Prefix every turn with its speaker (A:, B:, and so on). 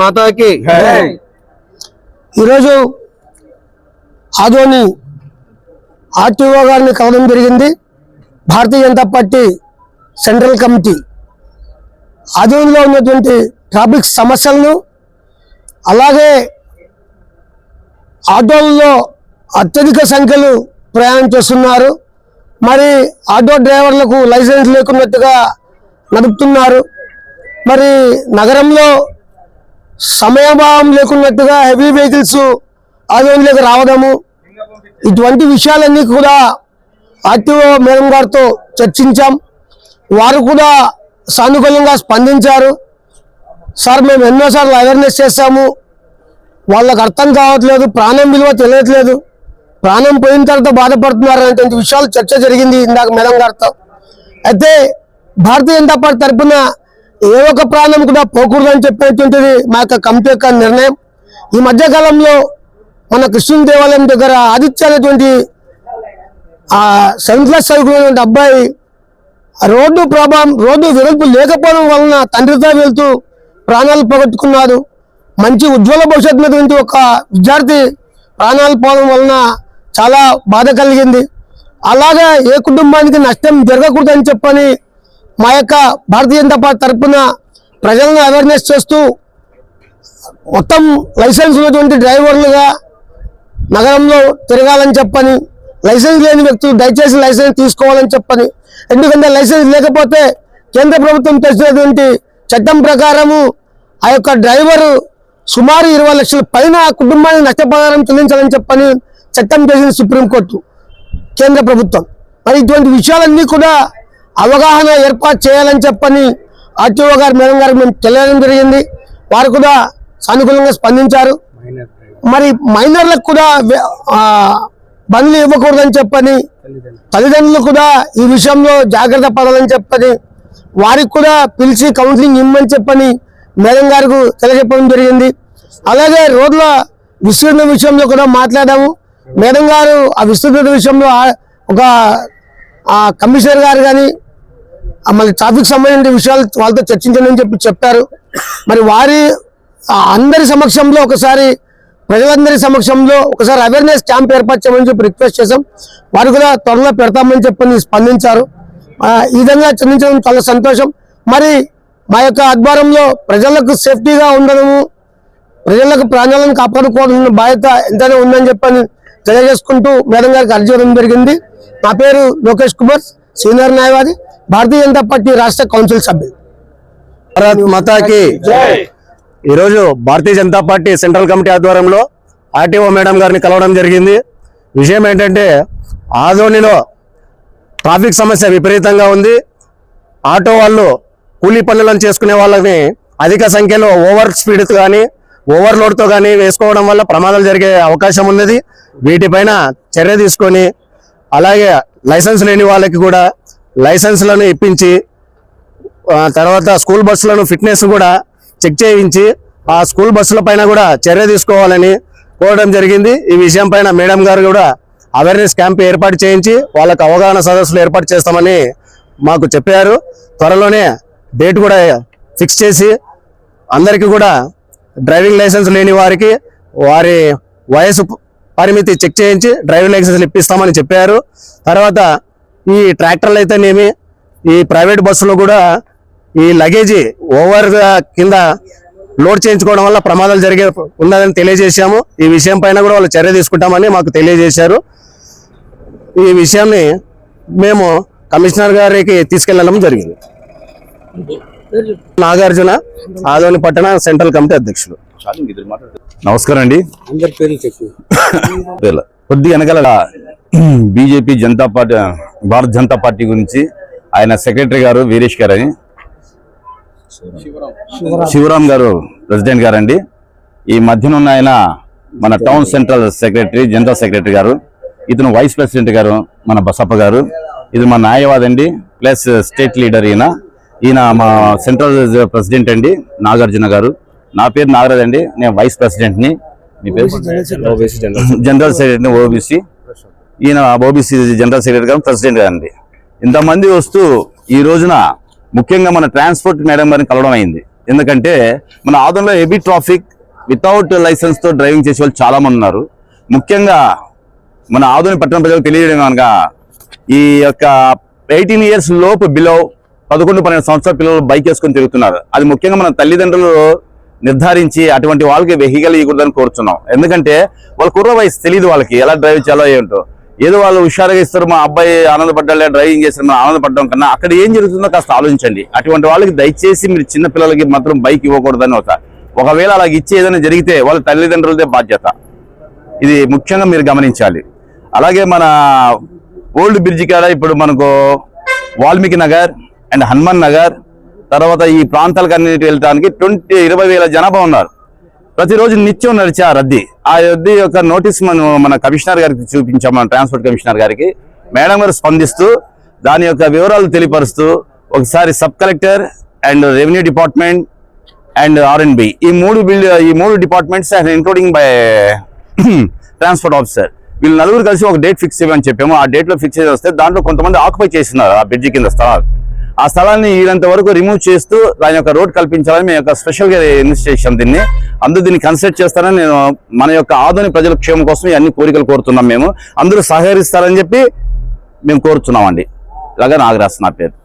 A: మాతాకి
B: ఈరోజు ఆదోని ఆర్టీఓ గారిని కలవడం జరిగింది. Bharatiya Janata party central committee. ఆదోనిలో ఉన్నటువంటి ట్రాఫిక్ సమస్యలను అలాగే ఆటోల్లో అత్యధిక సంఖ్యలు ప్రయాణం చేస్తున్నారు. మరి ఆటో డ్రైవర్లకు లైసెన్స్ లేకున్నట్టుగా నడుపుతున్నారు. మరి నగరంలో సమయభావం లేకున్నట్టుగా హెవీ వెహికల్స్ ఆదోనిలోకి రావడము. ఇటువంటి విషయాలన్నీ కూడా ఆర్టీఓ మేడం గారితో చర్చించాం. వారు కూడా సానుకూలంగా స్పందించారు. సార్ మేము ఎన్నోసార్లు అవేర్నెస్ చేస్తాము వాళ్ళకు అర్థం కావట్లేదు ప్రాణం విలువ తెలియట్లేదు. ప్రాణం పోయిన తర్వాత బాధపడుతున్నారు అనేటువంటి విషయాలు చర్చ జరిగింది ఇందాక మేడం గారితో. అయితే భారతీయ జనతా పార్టీ తరఫున ఏ ఒక్క ప్రాణం కూడా పోకూడదని చెప్పేటువంటిది మా యొక్క కమిటీ యొక్క నిర్ణయం. ఈ మధ్యకాలంలో మన కృష్ణుని దేవాలయం దగ్గర ఆదిత్య అనేటువంటి ఆ సెవెంత్ క్లాస్ చదువుకునేటువంటి అబ్బాయి ఆ రోడ్డు ప్రభావం రోడ్డు వెలుపు లేకపోవడం వలన తండ్రితో వెళ్తూ ప్రాణాలు పోగొట్టుకున్నాడు. మంచి ఉజ్వల భవిష్యత్తు ఉన్నటువంటి ఒక విద్యార్థి ప్రాణాలు పోవడం వలన చాలా బాధ కలిగింది. అలాగా ఏ కుటుంబానికి నష్టం జరగకూడదని చెప్పని మా యొక్క భారతీయ జనతా పార్టీ తరఫున ప్రజలను అవేర్నెస్ చేస్తూ మొత్తం లైసెన్స్ ఉన్నటువంటి డ్రైవర్లుగా నగరంలో తిరగాలని చెప్పని లైసెన్స్ లేని వ్యక్తులు దయచేసి లైసెన్స్ తీసుకోవాలని చెప్పని ఎందుకంటే లైసెన్స్ లేకపోతే కేంద్ర ప్రభుత్వం తెచ్చినటువంటి చట్టం ప్రకారము ఆ యొక్క డ్రైవరు సుమారు ఇరవై లక్షల పైన ఆ కుటుంబానికి నష్టపరిహారం చెల్లించాలని చెప్పని చట్టం చేసింది సుప్రీంకోర్టు కేంద్ర ప్రభుత్వం. మరి ఇటువంటి విషయాలన్నీ కూడా అవగాహన ఏర్పాటు చేయాలని చెప్పని ఆర్టీఓ గారు మేడం గారికి మేము తెలియడం జరిగింది. వారు కూడా సానుకూలంగా స్పందించారు. మరి మైనర్లకు కూడా బండ్లు ఇవ్వకూడదని చెప్పని తల్లిదండ్రులు. కూడా ఈ విషయంలో జాగ్రత్త పడాలని చెప్పని వారికి కూడా పిలిచి కౌన్సిలింగ్ ఇమ్మని చెప్పని మేడం గారికి తెలియజెప్పడం జరిగింది. అలాగే రోడ్ల విస్తీర్ణ విషయంలో కూడా మాట్లాడాము. మేడం గారు ఆ విస్తృత విషయంలో ఒక కమిషనర్ గారు కానీ మళ్ళీ ట్రాఫిక్ సంబంధించిన విషయాలు వాళ్ళతో చర్చించండి చెప్పి చెప్పారు మరి వారి అందరి సమక్షంలో ఒకసారి ప్రజలందరి సమక్షంలో ఒకసారి అవేర్నెస్ క్యాంప్ ఏర్పాటు చేయమని చెప్పి రిక్వెస్ట్ చేశాం. వారు కూడా త్వరలో పెడతామని చెప్పి స్పందించారు. ఈ విధంగా చర్చించడం చాలా సంతోషం. మరి మా యొక్క ఆధ్వర్యంలో ప్రజలకు సేఫ్టీగా ఉండడము ప్రజలకు ప్రాణాలను కాపాడుకోవాలన్న బాధ్యత ఎంతైనా ఉందని చెప్పని తెలియజేసుకుంటూ మేడం గారికి అర్జీ ఇవ్వడం జరిగింది. నా పేరు లోకేష్ కుమార్. సీనియర్ న్యాయవాది భారతీయ జనతా పార్టీ రాష్ట్ర కౌన్సిల్ సభ్యులు.
A: భారత్ మాతాకి
C: ఈరోజు Bharatiya Janata party central committee ఆధ్వర్యంలో ఆర్టీఓ మేడం గారిని కలవడం జరిగింది. విషయం ఏంటంటే ఆదోనిలో ట్రాఫిక్ సమస్య విపరీతంగా ఉంది. ఆటో వాళ్ళు కూలీ పనులను చేసుకునే వాళ్ళని అధిక సంఖ్యలో ఓవర్ స్పీడ్ కానీ ఓవర్లోడ్తో కానీ వేసుకోవడం వల్ల ప్రమాదాలు జరిగే అవకాశం ఉన్నది. వీటిపైన చర్య తీసుకొని అలాగే లైసెన్స్ లేని వాళ్ళకి కూడా లైసెన్స్లను ఇప్పించి తర్వాత స్కూల్ బస్సులను ఫిట్నెస్ కూడా చెక్ చేయించి ఆ స్కూల్ బస్సుల పైన కూడా చర్య తీసుకోవాలని కోరడం జరిగింది. ఈ విషయం పైన మేడం గారు కూడా అవేర్నెస్ క్యాంప్ ఏర్పాటు చేయించి వాళ్ళకు అవగాహన సదస్సులు ఏర్పాటు చేస్తామని మాకు చెప్పారు. త్వరలోనే డేట్ కూడా ఫిక్స్ చేసి అందరికీ కూడా డ్రైవింగ్ లైసెన్స్ లేని వారికి వారి వయసు పరిమితి చెక్ చేయించి డ్రైవింగ్ లైసెన్స్ ఇప్పిస్తామని చెప్పారు. తర్వాత ఈ ట్రాక్టర్లు అయితేనేమి ఈ ప్రైవేట్ బస్సులో కూడా ఈ లగేజీ ఓవర్ కింద లోడ్ చేయించుకోవడం వల్ల ప్రమాదాలు జరిగే ఉన్నదని తెలియజేశాము. ఈ విషయం పైన కూడా వాళ్ళు చర్య తీసుకుంటామని మాకు తెలియజేశారు. ఈ విషయాన్ని మేము కమిషనర్ గారికి తీసుకెళ్ళడం జరిగింది. నాగార్జున ఆదోని పట్టణ సెంట్రల్ కమిటీ అధ్యక్షులు.
D: నమస్కారం అండి.
A: అందరి పేర్లు చెప్పు.
D: కొద్ది వెనకాల బీజేపీ జనతా పార్టీ భారత జనతా పార్టీ గురించి ఆయన సెక్రటరీ గారు వీరేష్ గారు అని శివరాం గారు ప్రెసిడెంట్ గారండి. ఈ మధ్యన ఉన్న ఆయన మన town central secretary general secretary గారు. ఇతను వైస్ ప్రెసిడెంట్ గారు మన బసప్ప గారు. ఇది మా న్యాయవాది అండి. ప్లస్ స్టేట్ లీడర్ ఈయన. ఈయన మా సెంట్రల్ ప్రెసిడెంట్ అండి నాగార్జున గారు. నా పేరు నాగరాజ్ అండి. నేను వైస్ ప్రెసిడెంట్ని మీ పేరు? జనరల్ సెక్రటరీ ఓబీసీ ఈయన ఓబీసీ జనరల్ సెక్రటరీ గారు ప్రెసిడెంట్ గారండి ఇంతమంది వస్తూ ఈ రోజున ముఖ్యంగా మన ట్రాన్స్పోర్ట్ మేడం గారిని కలవడం అయింది. ఎందుకంటే మన ఆదంలో హెవీ ట్రాఫిక్ వితౌట్ లైసెన్స్తో డ్రైవింగ్ చేసే వాళ్ళు చాలా మంది ఉన్నారు. ముఖ్యంగా మన ఆధునిక పట్టణ ప్రజలకు తెలియడం కనుక ఈ యొక్క ఎయిటీన్ ఇయర్స్ లోపు బిలో పదకొండు పన్నెండు సంవత్సరాల పిల్లలు బైక్ వేసుకొని తిరుగుతున్నారు. అది ముఖ్యంగా మన తల్లిదండ్రులు నిర్ధారించి అటువంటి వాళ్ళకి వెహికల్ ఇవ్వకూడదని కోరుతున్నాం ఎందుకంటే వాళ్ళ కుర్ర వయసు తెలియదు వాళ్ళకి. ఎలా డ్రైవ్ చేయాలో ఏంటో. ఏదో వాళ్ళు హుషారుగా ఇస్తారు మా అబ్బాయి ఆనందపడ్డాలే డ్రైవింగ్ చేస్తారు మనం ఆనందపడడం కన్నా అక్కడ ఏం జరుగుతుందో కాస్త ఆలోచించండి. అటువంటి వాళ్ళకి దయచేసి మీరు చిన్న పిల్లలకి మాత్రం బైక్ ఇవ్వకూడదని ఒక ఒకవేళ అలా ఇచ్చి ఏదైనా జరిగితే వాళ్ళ తల్లిదండ్రులదే బాధ్యత. ఇది ముఖ్యంగా మీరు గమనించాలి. అలాగే మన ఓల్డ్ బ్రిడ్జ్ కాడ ఇప్పుడు మనకు వాల్మీకి నగర్ అండ్ హనుమాన్ నగర్ తర్వాత ఈ ప్రాంతాలకు అన్నిటి వెళ్ళడానికి ట్వంటీ ఇరవై వేల జనాభా ఉన్నారు. ప్రతిరోజు నిత్యం నడిచే ఆ రద్దీ. ఆ రద్దీ యొక్క నోటీస్ మనం మన కమిషనర్ గారికి చూపించాం మన ట్రాన్స్పోర్ట్ కమిషనర్ గారికి. మేడం గారు స్పందిస్తూ దాని యొక్క వివరాలు తెలియపరుస్తూ ఒకసారి sub collector and revenue department and R and B. ఈ మూడు బిల్ ఈ మూడు departments including by transport officer వీళ్ళు నలుగురు కలిసి ఒక డేట్ ఫిక్స్ చేయమని చెప్పాము. ఆ డేట్లో ఫిక్స్ చేసి వస్తే దాంట్లో కొంతమంది ఆక్యుపై చేస్తున్నారు ఆ బ్రిడ్జి కింద స్థలాలు. ఆ స్థలాన్ని వీరంత వరకు రిమూవ్ చేస్తూ దాని యొక్క రోడ్ కల్పించాలని మేము యొక్క స్పెషల్గా ఇన్వెస్టిగేషన్ దీన్ని. అందరూ దీన్ని కన్సిడర్ చేస్తారని నేను మన యొక్క ఆధునిక ప్రజల క్షేమం కోసం ఇవన్నీ అన్ని కోరికలు కోరుతున్నాం మేము. అందరూ సహకరిస్తారని చెప్పి మేము కోరుతున్నామండి. ఇలాగా నాగరాజ్ నా పేరు.